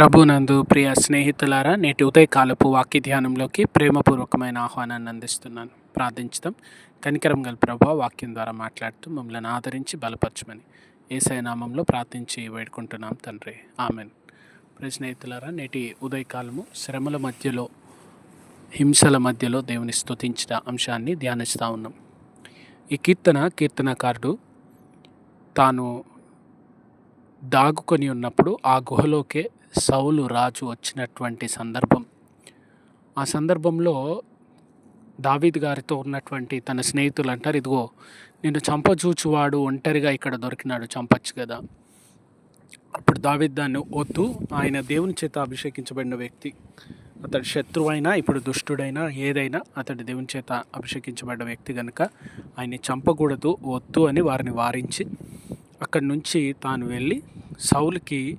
ప్రభునందు ప్రియ స్నేహితులారా నేటి ఉదయకాలపు వాక్య ధ్యానంలోకి ప్రేమపూర్వకమైన ఆహ్వానాన్ని అందిస్తున్నాను. ప్రార్థించడం కనికరం గల ప్రభు వాక్యం ద్వారా మాట్లాడుతూ మమ్మల్ని ఆదరించి బలపరచమని ఏసై నామంలో ప్రార్థించి వేడుకుంటున్నాం తండ్రి. ఆమెన్. ప్రియ స్నేహితులారా నేటి ఉదయకాలము శ్రమల మధ్యలో హింసల మధ్యలో దేవుని స్తుతించిన అంశాన్ని ధ్యానిస్తూ ఉన్నాం. ఈ కీర్తన కీర్తనకారుడు తాను దాగుకొని ఉన్నప్పుడు ఆ గుహలోకే సౌలు రాజు వచ్చినటువంటి సందర్భం. ఆ సందర్భంలో దావీద్ గారితో ఉన్నటువంటి తన స్నేహితులు అంటారు ఇదిగో నేను చంపచూచువాడు ఒంటరిగా ఇక్కడ దొరికినాడు చంపచ్చు కదా. అప్పుడు దావీద్ దాన్ని వద్దు ఆయన దేవుని చేత అభిషేకించబడిన వ్యక్తి. అతడు శత్రువైనా ఇప్పుడు దుష్టుడైనా ఏదైనా అతడు దేవుని చేత అభిషేకించబడ్డ వ్యక్తి కనుక ఆయన్ని చంపకూడదు వద్దు అని వారిని వారించి అక్కడి నుంచి తాను వెళ్ళి సౌలుకి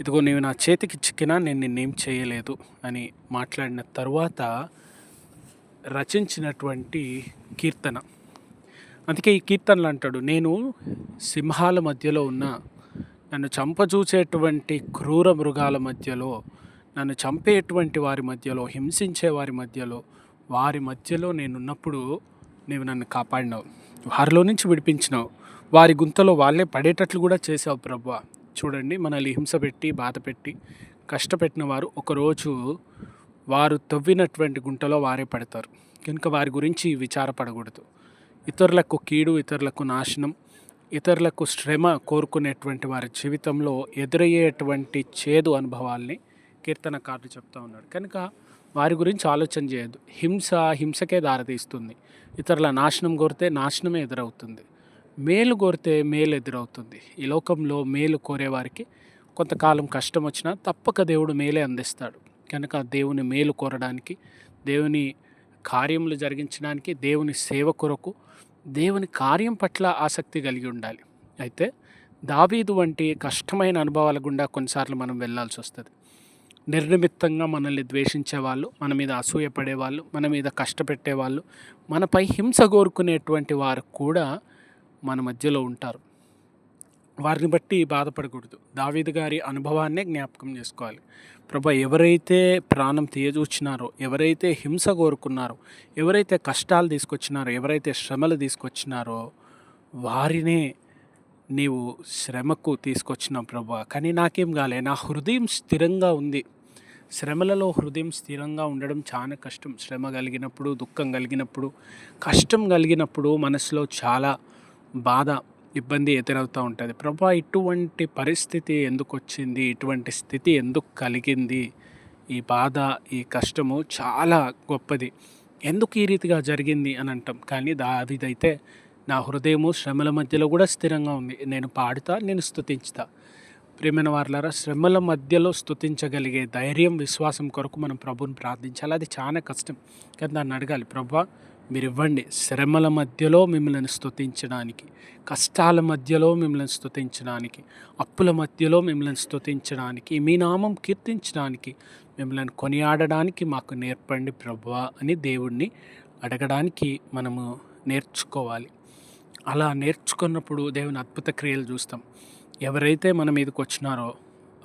ఇదిగో నీవు నా చేతికి చిక్కినా నేను నిన్నేం చేయలేదు అని మాట్లాడిన తర్వాత రచించినటువంటి కీర్తన. అందుకే ఈ కీర్తనలు అంటాడు నేను సింహాల మధ్యలో ఉన్న నన్ను చంపచూచేటువంటి క్రూర మృగాల మధ్యలో నన్ను చంపేటువంటి వారి మధ్యలో హింసించే వారి మధ్యలో వారి మధ్యలో నేనున్నప్పుడు నీవు నన్ను కాపాడినావు. వారిలో నుంచి విడిపించినావు. వారి గుంతలో వాళ్ళే పడేటట్లు కూడా చేసావు ప్రభు. చూడండి మనల్ని హింస పెట్టి బాధ పెట్టి కష్టపెట్టిన వారు ఒకరోజు వారు తవ్వినటువంటి గుంటలో వారే పడతారు. కనుక వారి గురించి విచారపడకూడదు. ఇతరులకు కీడు ఇతరులకు నాశనం ఇతరులకు శ్రమ కోరుకునేటువంటి వారి జీవితంలో ఎదురయ్యేటువంటి చేదు అనుభవాల్ని కీర్తనకారుడు చెప్తా ఉన్నాడు. కనుక వారి గురించి ఆలోచన చేయదు హింస హింసకే దారితీస్తుంది. ఇతరుల నాశనం కోరితే నాశనమే ఎదురవుతుంది. మేలు కోరితే మేలు ఎదురవుతుంది. ఈ లోకంలో మేలు కోరేవారికి కొంతకాలం కష్టం వచ్చినా తప్పక దేవుడు మేలే అందిస్తాడు. కనుక దేవుని మేలు కోరడానికి దేవుని కార్యములు జరిగించడానికి దేవుని సేవ కొరకు దేవుని కార్యం పట్ల ఆసక్తి కలిగి ఉండాలి. అయితే దావీదు వంటి కష్టమైన అనుభవాల గుండా కొన్నిసార్లు మనం వెళ్ళాల్సి వస్తుంది. నిర్నిమిత్తంగా మనల్ని ద్వేషించే వాళ్ళు మన మీద అసూయపడే వాళ్ళు మన మీద కష్టపెట్టే వాళ్ళు మనపై హింస కోరుకునేటువంటి వారు కూడా మన మధ్యలో ఉంటారు. వారిని బట్టి బాధపడకూడదు. దావీదు గారి అనుభవాన్నే జ్ఞాపకం చేసుకోవాలి. ప్రభా ఎవరైతే ప్రాణం తీయజూచినారో ఎవరైతే హింస కోరుకున్నారో ఎవరైతే కష్టాలు తీసుకొచ్చినారో ఎవరైతే శ్రమలు తీసుకొచ్చినారో వారినే నీవు శ్రమకు తీసుకొచ్చినావు ప్రభా. కానీ నాకేం కాలే నా హృదయం స్థిరంగా ఉంది. శ్రమలలో హృదయం స్థిరంగా ఉండడం చాలా కష్టం. శ్రమ కలిగినప్పుడు దుఃఖం కలిగినప్పుడు కష్టం కలిగినప్పుడు మనసులో చాలా బాధ ఇబ్బంది ఎదురవుతూ ఉంటుంది. ప్రభా ఇటువంటి పరిస్థితి ఎందుకు వచ్చింది ఇటువంటి స్థితి ఎందుకు కలిగింది? ఈ బాధ ఈ కష్టము చాలా గొప్పది. ఎందుకు ఈ రీతిగా జరిగింది అని అంటాం. కానీ దావిదైతే నా హృదయము శ్రమల మధ్యలో కూడా స్థిరంగా ఉంది. నేను పాడుతా నేను స్థుతించుతా ప్రేమైన వారులారా శ్రమల మధ్యలో స్థుతించగలిగే ధైర్యం విశ్వాసం కొరకు మనం ప్రభుని ప్రార్థించాలి. అది చాలా కష్టం. కానీ దాన్ని అడగాలి. ప్రభా మీరు ఇవ్వండి శ్రమల మధ్యలో మిమ్మల్ని స్తుతించడానికి కష్టాల మధ్యలో మిమ్మల్ని స్తుతించడానికి అప్పుల మధ్యలో మిమ్మల్ని స్తుతించడానికి మీ నామం కీర్తించడానికి మిమ్మల్ని కొనియాడడానికి మాకు నేర్పండి ప్రభువా అని దేవుణ్ణి అడగడానికి మనము నేర్చుకోవాలి. అలా నేర్చుకున్నప్పుడు దేవుని అద్భుత క్రియలు చూస్తాం. ఎవరైతే మన మీదకి వచ్చినారో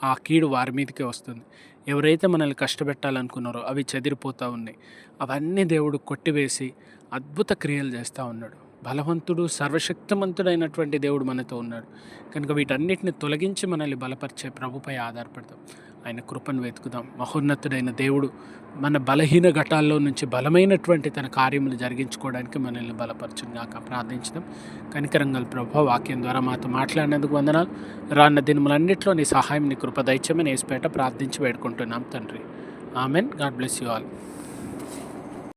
ఆ కీడు వారి మీదకే వస్తుంది. ఎవరైతే మనల్ని కష్టపెట్టాలనుకున్నారో అవి చెదిరిపోతూ ఉన్నాయి. అవన్నీ దేవుడు కొట్టివేసి అద్భుత క్రియలు చేస్తూ ఉన్నాడు. బలవంతుడు సర్వశక్తిమంతుడైనటువంటి దేవుడు మనతో ఉన్నాడు. కనుక వీటన్నిటిని తొలగించి మనల్ని బలపరిచే ప్రభుపై ఆధారపడతాం. ఆయన కృపను వెతుకుదాం. మహోన్నతుడైన దేవుడు మన బలహీన ఘటాల్లో నుంచి బలమైనటువంటి తన కార్యములు జరిగించుకోవడానికి మనల్ని బలపరచుగాక ప్రార్థించడం కనికరంగల్ ప్రభు వాక్యం ద్వారా మాతో మాట్లాడినందుకు వందనాలు. రాన్న దినములన్నింటిలో నీ సహాయం నీ కృప దైత్యమని వేసిపేట ప్రార్థించి వేడుకుంటున్నాం తండ్రి. Amen. God bless you all.